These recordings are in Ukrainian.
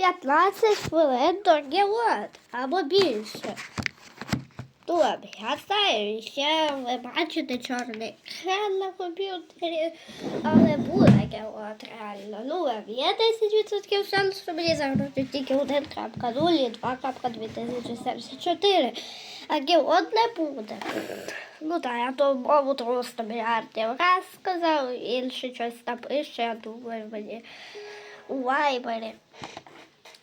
15 хвилин до гелот або більше. Добре, я знаю, ще ви бачите чорний екран на комп'ютері, але буде гелот реально. Ну, є 10% шанс, що мені загрузить тільки 1.0 і 2.2074, а гелот не буде. Ну так, я то мову 300 мільярдів раз сказав, інше щось напише, я думаю, мені у вайбері.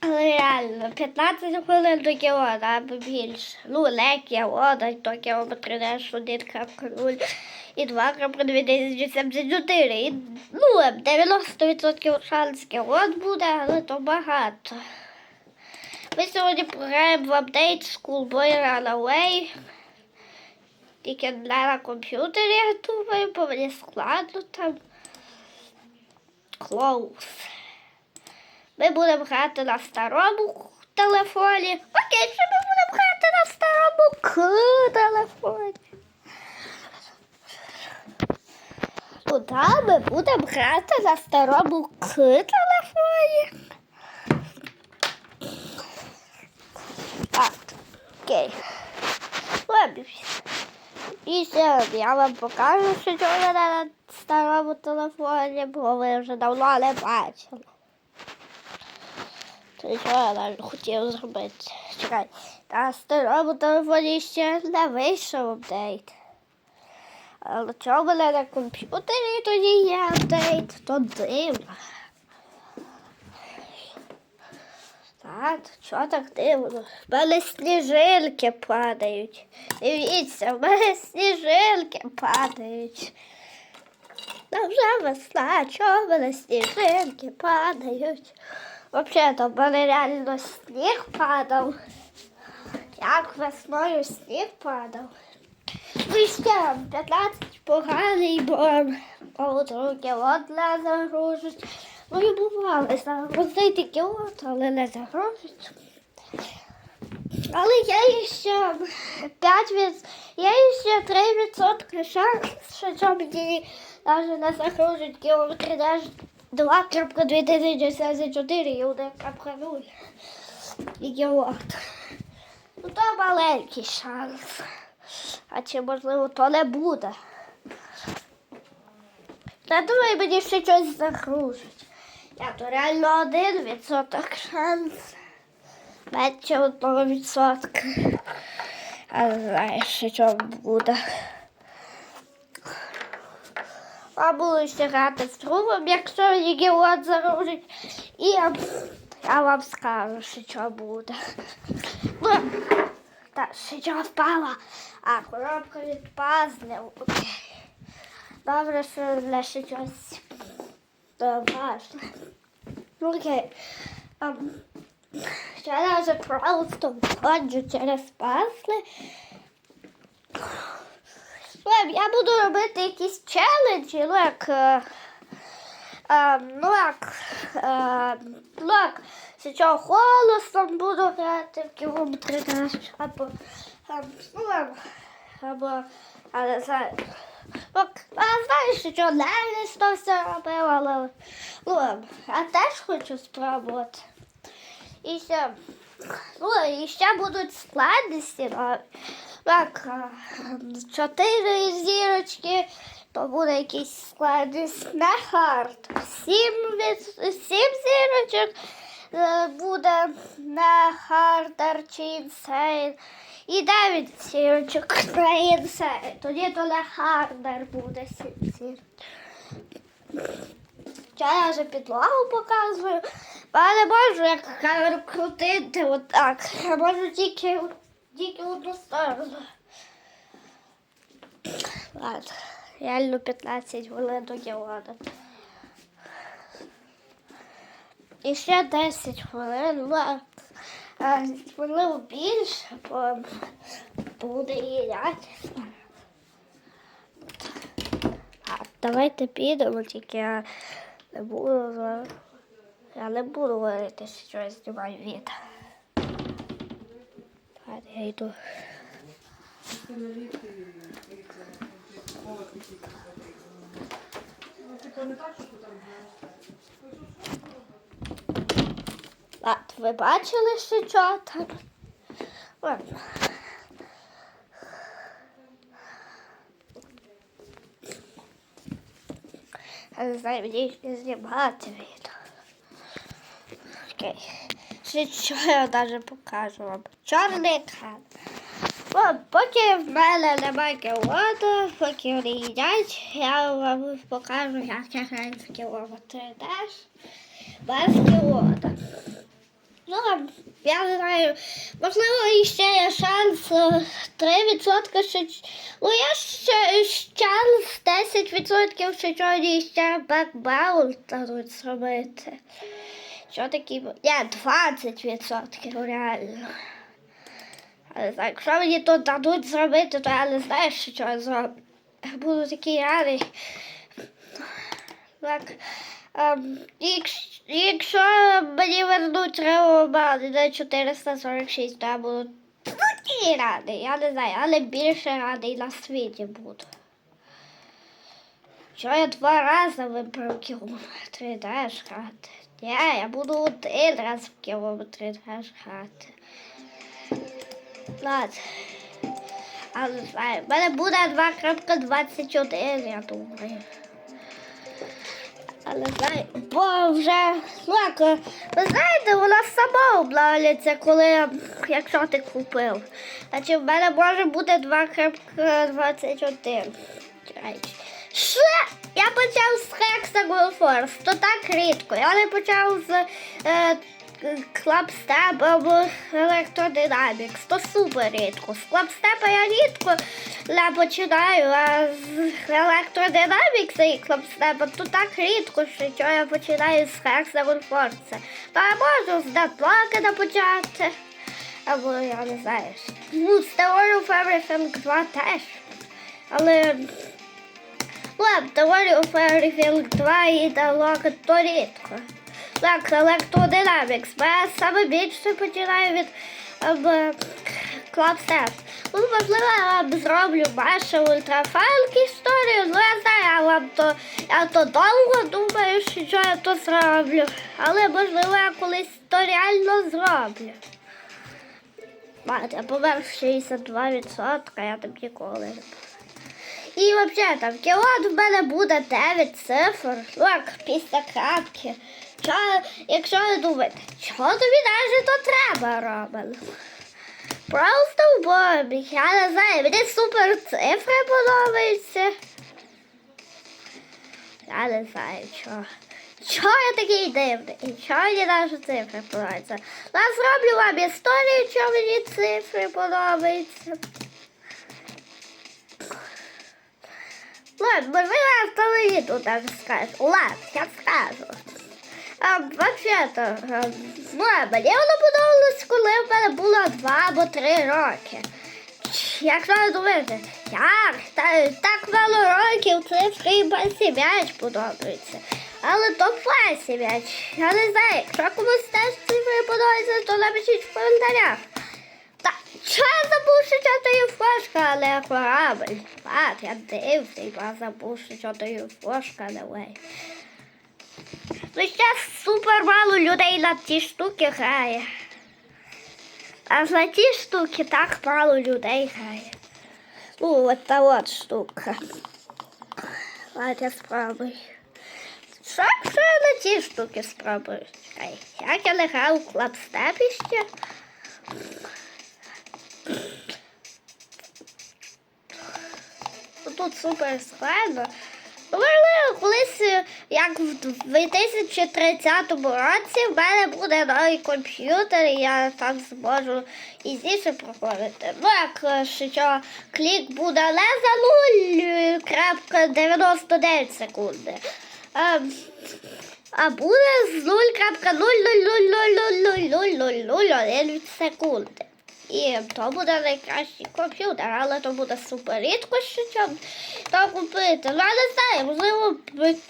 Реально, 15 хвилин до кілометра або більше. Ну, легкі, вода, то кілометри наш 1.0 і 2.2074. І, ну, 90% шанс кілот буде, але то багато. Ми сьогодні пограємо в апдейт Schoolboy Runaway. Тільки не на комп'ютері, я думаю, бо мені складно там. Close. Ми будемо грати на старому телефоні. Окей, що ми будемо грати на старому телефоні. Так, ми будемо грати на старому к телефоні. Так, окей. Сьогодні я вам покажу, що на старому телефоні, бо ви вже давно не бачили. Це що я хотів зробити. Чекай, на старому телефоні ще не вийшов апдейт. Але чого мене на комп'ютері тоді є апдейт, то дивно. Так, що так дивно? В мене сніжинки падають. Дивіться, в мене сніжинки падають. Та вже весна, чого в мене сніжинки падають? Взагалі-то в мене реально сніг падав. Як весною сніг падав. Ну і ще 15 поганий, бо полутруки от не загружуть. Ну і бували загрузити кілот, але не загружуть. Але є ще 5 від... є ще 3 шанс, що що мені навіть не загружуть кілометри навіть 2.2074 і 1.0 ідіот. Ну то маленький шанс. А чи можливо то не буде? Та думаю, мені ще щось загружить. Я то реально один відсоток шанс. Менше одного відсотка. А знаєш, що буде. А ще грати з другом, якщо Єгіот загружить. І я, я вам скажу, що буде. Ну, та що впала, а коробка від. Окей. Добре, що для щось важне. Окей. Ще я просто входжу через пазли. Лев, я буду робити якісь челенджі, як, е, е, як, е, як, що голосом буду грати в кілометри наш, або, ну, або, або, а знаю, а знаєш, що Левіс все робив, але, ну, я теж хочу спробувати. І ще, ну, і ще будуть складності, ну, так, чотири зірочки, то буде якийсь складність на хард. Сім, сім зірочок е, буде на хард чи інсейн. І дев'ять зірочок на інсейн. Тоді то на хардер буде сім зірочок. Я вже підлогу показую, але можу як крутити отак. Я можу тільки тільки одну сторону. Ладно, реально 15 хвилин до кілометра. І ще 10 хвилин, ну, а, можливо більше, бо буде їдять. Давайте підемо, тільки я не буду. Я не буду говорити, що я знімаю відео. Давайте я. От, ви бачили, що там? Ладно. Не знаю, мені ще знімати відео. Окей. Що я навіть покажу вам. Чорний екран. От, поки в мене немає кілометра, поки вони їдять, я вам покажу, як я граю в кілометри теж. Без кілометра. Ну, я не знаю, можливо, ще є шанс е, 3%, що... Ну, є ще шанс 10%, що сьогодні ще бекбаул дадуть зробити. Що такі... Ні, 20% реально. Але так, якщо мені тут дадуть зробити, то я не знаю, що я зроблю. Буду такий радий. Так. Ем, якщо, якщо мені вернуть Реоман на 446, то я буду такий радий. Я не знаю, але більше радий на світі буду. Що я два рази вибрав кілометри теж грати. Ні, я буду один раз в кілометри теж грати. Ладно. Але знаю, в мене буде 2.21, я думаю. Але знаю, бо вже, ну е, ви знаєте, вона сама обновлюється, коли, якщо ти купив. Значить, в мене може бути 2.21. Що? Я почав з Hexagon то так рідко. Я не почав з е, Клабстеп або Electrodynamics, то супер рідко. З Клабстепа я рідко не починаю, а з Electrodynamics і Клабстепа то так рідко, що я починаю з Hexagon Force. То я можу з Deadlock почати. Або я не знаю. Ну, з Theory of Everything 2 теж. Але Of Everything 2 і рідко. Так. Бо я саме більше починаю від ем, Clubstep. Ну, можливо, я вам зроблю вашу ультрафайлк історію. Ну, я знаю, я вам то, я то довго думаю, що я то зроблю. Але, можливо, я колись то реально зроблю. Мать, я помер 62%, я там ніколи не і взагалі там кілот в мене буде 9 цифр, як після крапки. Чо, якщо ви думаєте, чого тобі навіть то треба робити? Просто в бомбі, я не знаю, мені супер цифри подобаються. Я не знаю чого. Чого я такий дивний? І чого мені навіть цифри подобаються? Я зроблю вам історію, чого мені цифри подобаються. Ладно, можливо, половину даже скажу. Ладно, я скажу. А, а, ну, мені воно коли в мене було два або три роки. Якщо ви думаєте, як та, так мало років цифри пасі м'яч подобається. Але то пасі м'яч. Я не знаю, якщо комусь теж цифри подобаються, то напишіть в коментарях. Що я забув, що це є флешка, а не корабль? А, я дивний, я забув, що це є флешка, не. Ну, зараз супер мало людей на ті штуки грає. А за ті штуки так мало людей грає. Ну, от та от штука. Ладно, я спробую. Що, якщо я на ті штуки спробую? Чекай, Як я не грав у клабстепі ще? Тут супер складно. Можливо, колись, як в 2030 році, в мене буде новий комп'ютер, і я там зможу і ізніше проходити. Ну, як е, клік буде не за 0,99 секунди. А, а буде з 0,000000001 секунди. І то буде найкращий комп'ютер, але то буде супер рідко, що то купити. Ну, не знаю, можливо,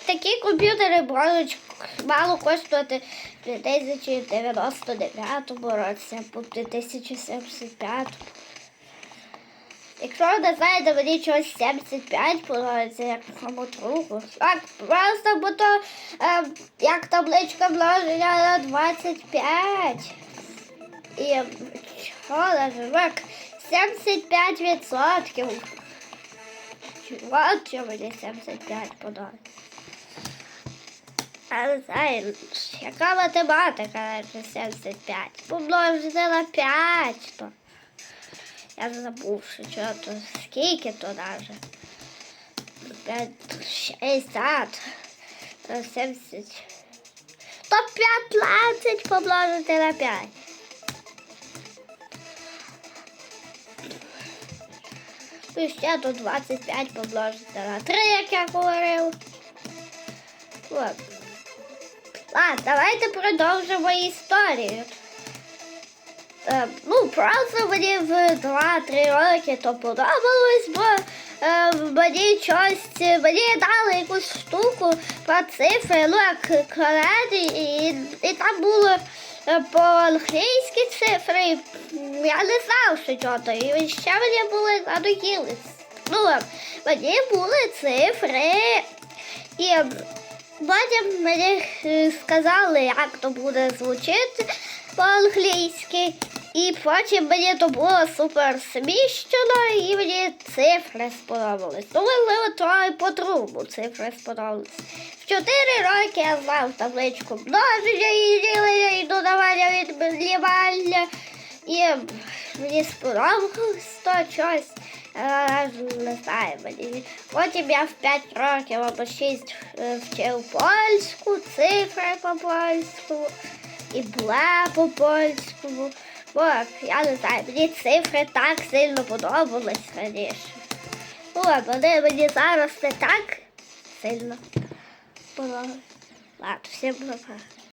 такі комп'ютери будуть мало коштувати в 2099 році або в 2075. Якщо не знаєте, мені чогось 75 подобається, як саму другу. Так, просто бо то е, як табличка множення на 25. І так, 75 відсотків. От що мені 75 подобається. Я не знаю, яка математика на 75? Помножити на 5. То. Я забув, що то скільки то. 5, 60, то 70. То 15 помножити на 5. І ще тут 25 помножити на 3, як я говорив. Ладно, давайте продовжимо історію. Е, ну, просто мені в 2-3 роки то подобалось, бо е, мені щось, мені дали якусь штуку про цифри, ну як коледи, і, і там було по-англійськи цифри. Я не знав, що то. І ще мені були надоїли. Ну, мені були цифри. І Потім мені е, сказали, як то буде звучити по-англійськи. І потім мені то було супер смішно, і мені цифри сподобались. Ну, можливо, трохи по-другому цифри сподобались. В 4 роки я знав табличку множення і ділення, і додавання віднімання. І мені сподобалось то щось. Не знаю мені. Потім я в 5 років або 6 вчив польську, цифри по польському і бла по польському. Бо я не знаю, мені цифри так сильно подобались раніше. Ну, вони мені зараз не так сильно подобаються. Ладно, всім пока.